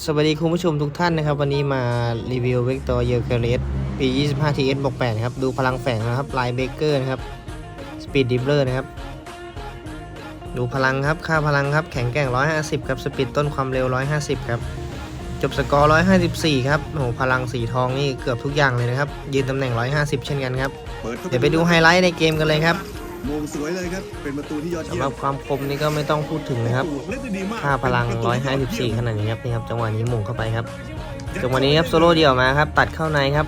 สวัสดีคุณผู้ชมทุกท่านนะครับ วันนี้มารีวิวเวกตอร์เยอร์เคเลสปี 25 TS บวก8นะครับ ดูพลังแฝงนะครับลายเบเกอร์นะครับสปีดดิฟเลอร์นะครับ ดูพลังครับ ค่าพลังครับ แข็งแกร่ง 150 ครับ สปีดต้นความเร็ว 150 ครับ จบสกอร์ 154 ครับโอ้โหพลังสีทองนี่เกือบทุกอย่างเลยนะครับ ยืนตำแหน่ง 150 เช่นกันครับ เดี๋ยวไปดูไฮไลท์ในเกมกันเลยครับ มงสวยเลยครับ เป็นประตูที่ยอดสำเยี่หยรัมบความคมนี่ก็ไม่ต้องพูดถึงนะครับเล่นได้ดีมากค่าพลัง154 ขนาดนี้ครับนี่ครับ จังหวะนี้หม่งเข้าไปครับ จังหวะนี้ครับโซโล่เดี่ยวมาครับ ตัดเข้าในครับ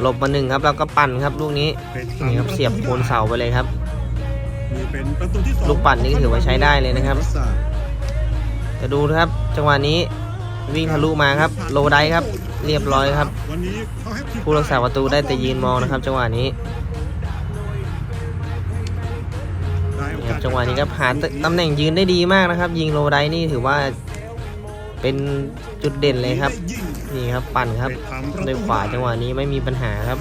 หลบมาหนึ่งครับ แล้วก็ปั่นครับลูกนี้ นี่ครับ เสียบโคนเสาไปเลยครับ นี่เป็นประตูที่สองลูกปั่นนี่ถือว่าใช้ได้เลยนะครับ จะดูนะครับ จังหวะนี้วิ่งทะลุมาครับ โลได้ครับ เรียบร้อยครับ วันนี้เขาให้ทีมผู้รักษาประตูได้แต่ยืนมองนะครับ จังหวะนี้ ได้โอนี่ครับจังหวะนี้ครับหาตำแหน่งยืนได้ดีมากนะครับ ยิงโลได้นี่ถือว่าเป็นจุดเด่นเลยครับ นี่ครับปั่นครับด้วยขวาจังหวะนี้ไม่มีปัญหาครับ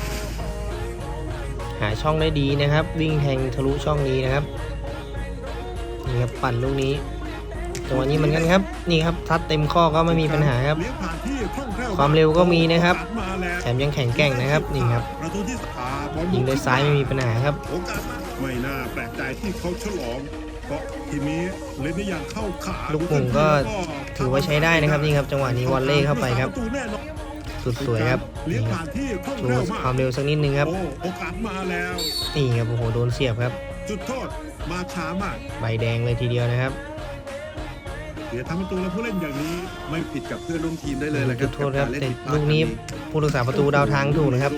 หาช่องได้ดีนะครับ วิ่งแทงทะลุช่องนี้นะครับนี่ครับปั่นลูกนี้ จังหวะนี้เหมือนกันครับ นี่ครับทัดเต็มข้อก็ไม่มีปัญหาครับเลี้ยงผ่านที่คล่องแคล่วความเร็วก็มีนะครับโอกาสมาแล้วแถมยังแข็งแกร่งนะครับนี่ครับประตูที่สามบอลยิงด้วยซ้ายไม่มีปัญหาครับโอกาสมาไม่น่าแปลกใจที่เขาฉลองเพราะทีมนี้เล่นได้อย่างเข้าขาลูกหม่งก็ถือว่าใช้ได้นะครับนี่ครับ จังหวะนี้วอลเล่เข้าไปครับประตูแน่นอนสุดสวยครับเลี้ยงนี่ครัผ่าบนที่คล่องโชแคล่วว์มากความเร็วสักนิดนึงครับโอ้โอกาสมาแล้วนี่ครับโอ้โหโดนเสียบครับ จุดโทษมาช้ามากใบแดงเลยทีเดียวนะครับ เดี๋ยวทำประตูแล้วผู้เล่นอย่างนี้ไม่ผิดกับเพื่อนร่วมทีมได้เลยแหละครัจุดโทษครับกาเล่แต่ผิดพาดลูกนี้ครั้งผู้รักษาประตูดาวทางถูกนะครับ